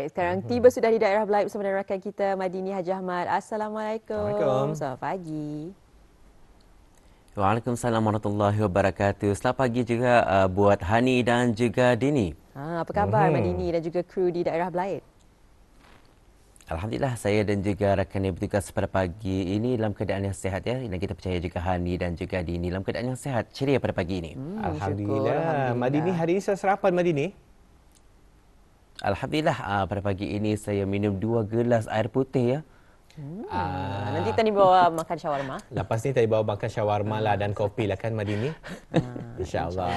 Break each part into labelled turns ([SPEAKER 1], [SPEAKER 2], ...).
[SPEAKER 1] Baik, sekarang tiba sudah di daerah Belait bersama dengan rakan kita Madini Haji Ahmad. Assalamualaikum.
[SPEAKER 2] Assalamualaikum.
[SPEAKER 1] Selamat pagi.
[SPEAKER 3] Waalaikumsalam warahmatullahi wabarakatuh. Selamat pagi juga uh, buat Hani dan juga Dini.
[SPEAKER 1] Ha, apa khabar
[SPEAKER 2] Mhm.
[SPEAKER 1] Madini dan juga kru di daerah Belait?
[SPEAKER 3] Alhamdulillah saya dan juga rakan yang bertugas pada pagi ini dalam keadaan yang sihat ya. Dan kita percaya juga Hani dan juga Dini dalam keadaan yang sihat. Ceria pada pagi ini.
[SPEAKER 1] Hmm,
[SPEAKER 2] Alhamdulillah.
[SPEAKER 1] syukur, Alhamdulillah.
[SPEAKER 2] Madini hari ini sudah sarapan Madini?
[SPEAKER 3] Alhamdulillah uh, pada pagi ini saya minum dua gelas air putih ya.
[SPEAKER 1] Ah, nanti tadi bawa makan shawarma.
[SPEAKER 2] Lepas ni tadi bawa makan shawarma lah dan kopi lah kan Madini?
[SPEAKER 1] Ah,
[SPEAKER 2] InsyaAllah.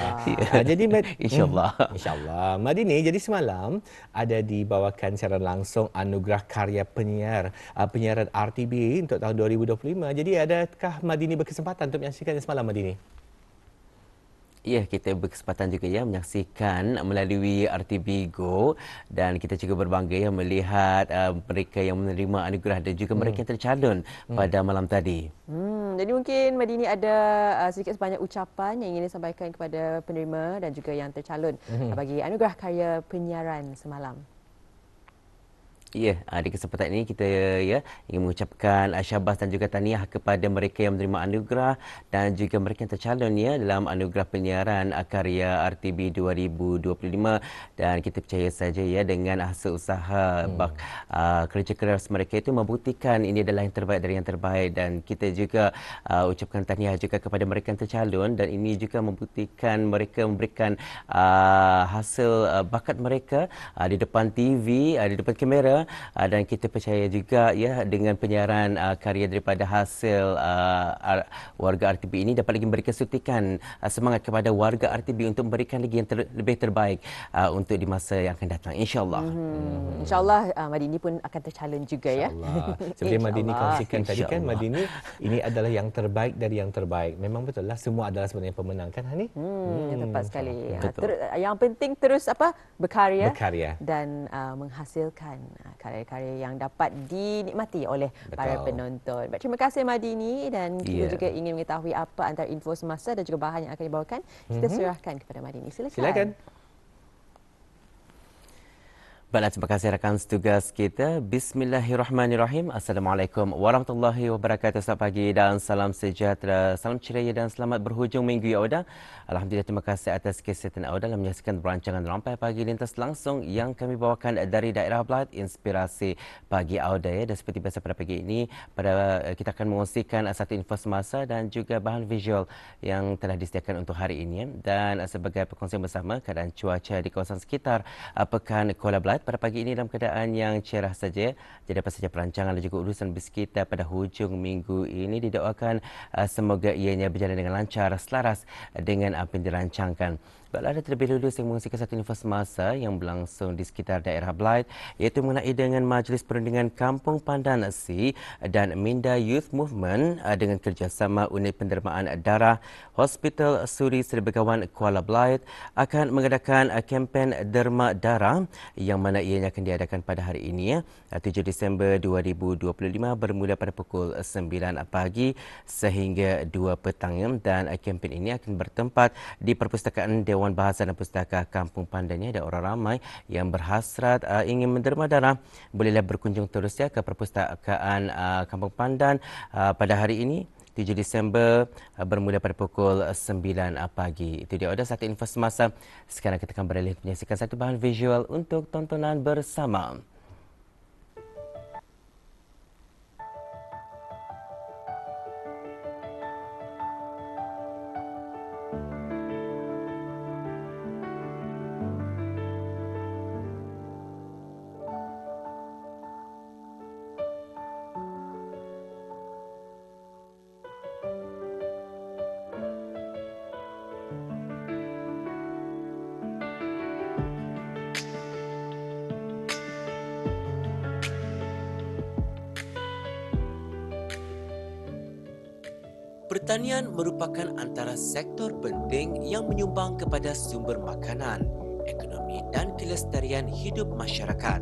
[SPEAKER 2] Ah, jadi Mad-
[SPEAKER 3] InsyaAllah.
[SPEAKER 2] Hmm, InsyaAllah. Madini, jadi semalam ada dibawakan secara langsung anugerah karya penyiar uh, penyiaran RTB untuk tahun 2025. Jadi adakah Madini berkesempatan untuk menyaksikannya semalam Madini?
[SPEAKER 3] Ya, kita berkesempatan juga ya menyaksikan melalui RTB Go dan kita juga berbangga ya melihat uh, mereka yang menerima anugerah dan juga mereka yang tercalon pada malam tadi.
[SPEAKER 1] Hmm, jadi mungkin Madini ada uh, sedikit sebanyak ucapan yang ingin disampaikan kepada penerima dan juga yang tercalon uh, bagi anugerah karya penyiaran semalam.
[SPEAKER 3] Ya, ah, di kesempatan ini kita ya ingin mengucapkan ah, syabas dan juga tahniah kepada mereka yang menerima anugerah dan juga mereka yang tercalon ya dalam anugerah penyiaran ah, karya RTB 2025 dan kita percaya saja ya dengan hasil usaha hmm. bak, uh, kerja keras mereka itu membuktikan ini adalah yang terbaik dari yang terbaik dan kita juga uh, ucapkan tahniah juga kepada mereka yang tercalon dan ini juga membuktikan mereka memberikan uh, hasil uh, bakat mereka uh, di depan TV, uh, di depan kamera uh, dan kita percaya juga ya dengan penyiaran uh, karya daripada hasil uh, ar- warga RTB ini dapat lagi memberikan suntikan uh, semangat kepada warga RTB untuk memberikan lagi yang ter- lebih terbaik uh, untuk di masa yang akan datang insyaallah.
[SPEAKER 1] Hmm, InsyaAllah uh, Madini pun akan tercalon juga ya.
[SPEAKER 2] InsyaAllah. Seperti Madini kongsikan tadi kan. Madini ini adalah yang terbaik dari yang terbaik. Memang betul lah semua adalah sebenarnya pemenang kan Hani?
[SPEAKER 1] Hmm, yang tepat sekali.
[SPEAKER 3] Betul.
[SPEAKER 1] Ter, yang penting terus apa berkarya,
[SPEAKER 2] Berkarya.
[SPEAKER 1] dan uh, menghasilkan uh, karya-karya yang dapat dinikmati oleh Betul. para penonton. Baik, terima kasih Madini dan kita
[SPEAKER 3] Ya.
[SPEAKER 1] juga ingin mengetahui apa antara info semasa dan juga bahan yang akan dibawakan. Kita serahkan kepada Madini. Silakan.
[SPEAKER 2] Silakan.
[SPEAKER 3] Baiklah, terima kasih rakan setugas kita. Bismillahirrahmanirrahim. Assalamualaikum warahmatullahi wabarakatuh. Selamat pagi dan salam sejahtera. Salam ceria dan selamat berhujung minggu ya Auda. Alhamdulillah, terima kasih atas kesihatan Auda dalam menyaksikan perancangan Rampai Pagi Lintas langsung yang kami bawakan dari daerah Belait Inspirasi Pagi Auda ya. Dan seperti biasa pada pagi ini, pada kita akan mengongsikan satu info semasa dan juga bahan visual yang telah disediakan untuk hari ini. ya. Dan sebagai perkongsian bersama keadaan cuaca di kawasan sekitar uh, Pekan Kuala Belait pada pagi ini dalam keadaan yang cerah saja. Jadi apa saja perancangan dan juga urusan bus kita pada hujung minggu ini didoakan uh, semoga ianya berjalan dengan lancar, selaras dengan apa yang dirancangkan. Baiklah, terlebih dahulu saya mengungsikan satu info semasa yang berlangsung di sekitar daerah Belait iaitu mengenai dengan Majlis Perundingan Kampung Pandan C dan Minda Youth Movement uh, dengan kerjasama Unit Pendermaan Darah Hospital Suri Seri Kuala Belait akan mengadakan uh, kempen Derma Darah yang mana ianya akan diadakan pada hari ini ya, uh, 7 Disember 2025 bermula pada pukul 9 pagi sehingga 2 petang. Dan kempen ini akan bertempat di Perpustakaan Dewan Bahasa dan Pustaka Kampung Pandan ya. Ada orang ramai yang berhasrat uh, ingin menderma darah bolehlah berkunjung terus ya ke Perpustakaan uh, Kampung Pandan uh, pada hari ini 7 Disember uh, bermula pada pukul 9 pagi. Itu dia ada satu info semasa. Sekarang kita akan beralih menyaksikan satu bahan visual untuk tontonan bersama. Pertanian merupakan antara sektor penting yang menyumbang kepada sumber makanan, ekonomi dan kelestarian hidup masyarakat.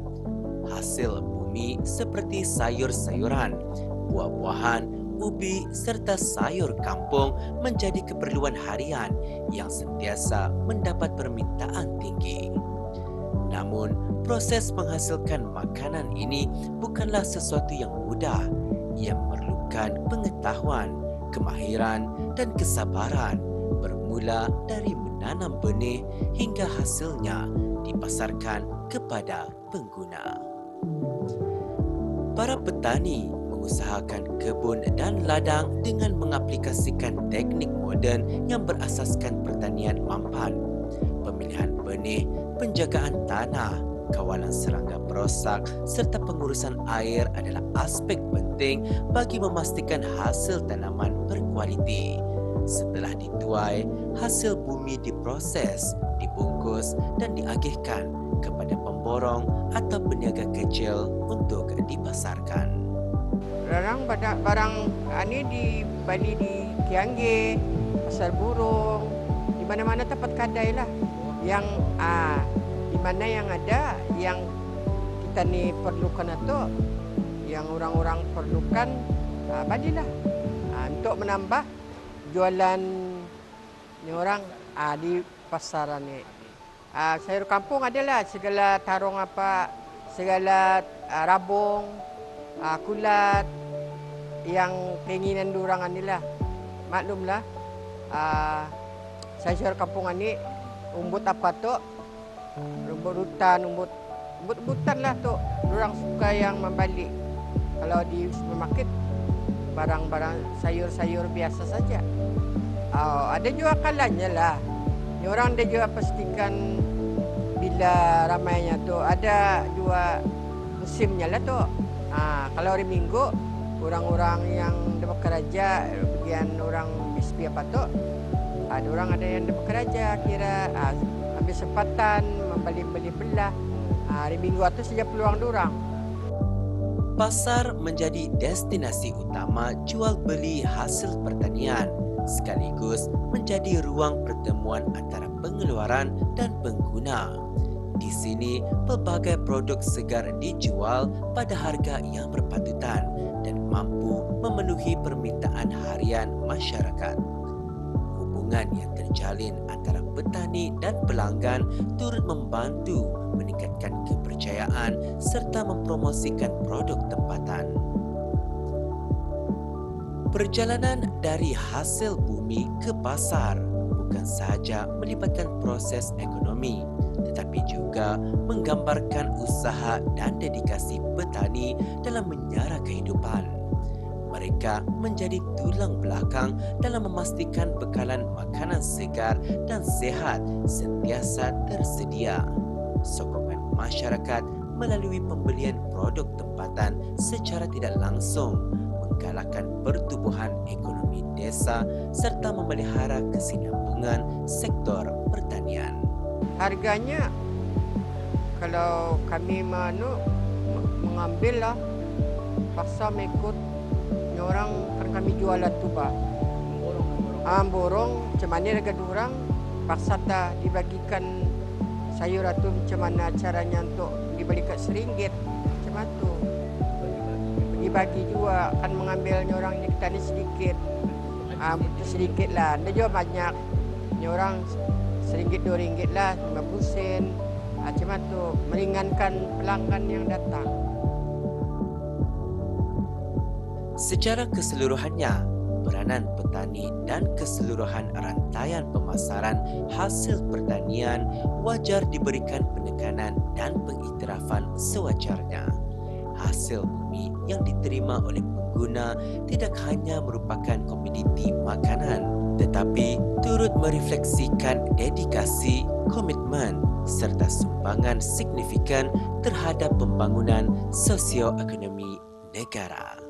[SPEAKER 3] Hasil bumi seperti sayur-sayuran, buah-buahan, ubi serta sayur kampung menjadi keperluan harian yang sentiasa mendapat permintaan tinggi.
[SPEAKER 4] proses menghasilkan makanan ini bukanlah sesuatu yang mudah. Ia memerlukan pengetahuan, kemahiran dan kesabaran bermula dari menanam benih hingga hasilnya dipasarkan kepada pengguna. Para petani mengusahakan kebun dan ladang dengan mengaplikasikan teknik moden yang berasaskan pertanian mampan, pemilihan benih, penjagaan tanah, kawalan serangga perosak serta pengurusan air adalah aspek penting bagi memastikan hasil tanaman berkualiti. Setelah dituai, hasil bumi diproses, dibungkus dan diagihkan kepada pemborong atau peniaga kecil untuk dipasarkan.
[SPEAKER 5] Barang barang, barang ini di Bali di Kiangge, Pasar Burung, di mana-mana tempat kedai lah. Yang ah di mana yang ada yang kita ni perlukan atau yang orang-orang perlukan ah, balilah ah, untuk menambah jualan ni orang ah, di pasaran ni. Ah, sayur kampung adalah segala tarung apa, segala ah, rabung, ah, kulat yang keinginan diorang ni lah. Maklumlah, ah, sayur kampung ni umbut apa tu? Rumput hutan, umbut umbut-umbutan lah tu. Diorang suka yang membalik. Kalau di supermarket barang-barang sayur-sayur biasa saja. Oh, ada juga kalanya lah. Orang dia juga pastikan bila ramainya tu ada juga musimnya lah tu. Ha, kalau hari Minggu orang-orang yang dia bekerja bagian orang SB apa tu ada orang ada yang dia bekerja kira ha, ambil sempatan membeli-beli belah ha, hari Minggu tu saja peluang orang.
[SPEAKER 4] Pasar menjadi destinasi utama jual beli hasil pertanian sekaligus menjadi ruang pertemuan antara pengeluaran dan pengguna. Di sini, pelbagai produk segar dijual pada harga yang berpatutan dan mampu memenuhi permintaan harian masyarakat. Hubungan yang terjalin antara petani dan pelanggan turut membantu meningkatkan kepercayaan serta mempromosikan produk tempatan. Perjalanan dari hasil bumi ke pasar bukan sahaja melibatkan proses ekonomi tetapi juga menggambarkan usaha dan dedikasi petani dalam menyara kehidupan. Mereka menjadi tulang belakang dalam memastikan bekalan makanan segar dan sehat sentiasa tersedia. Sokongan masyarakat melalui pembelian produk tempatan secara tidak langsung menggalakkan pertumbuhan ekonomi desa serta memelihara kesinambungan sektor pertanian.
[SPEAKER 5] Harganya kalau kami mengambil lah pasal mengikut orang kan kami jual lah tu bah. Ah, borong macam mana harga orang? Pasal tak dibagikan sayur tu macam mana caranya untuk dibeli kat seringgit? Macam tu. Dibagi juga kan mengambilnya orang ni kita ni sedikit. Ah uh, sedikit lah. Dia juga banyak. Ni orang seringgit dua ringgit lah lima sen. Ah, macam tu. Meringankan pelanggan yang datang
[SPEAKER 4] secara keseluruhannya peranan petani dan keseluruhan rantaian pemasaran hasil pertanian wajar diberikan penekanan dan pengiktirafan sewajarnya hasil bumi yang diterima oleh pengguna tidak hanya merupakan komoditi makanan tetapi turut merefleksikan dedikasi, komitmen serta sumbangan signifikan terhadap pembangunan sosioekonomi negara.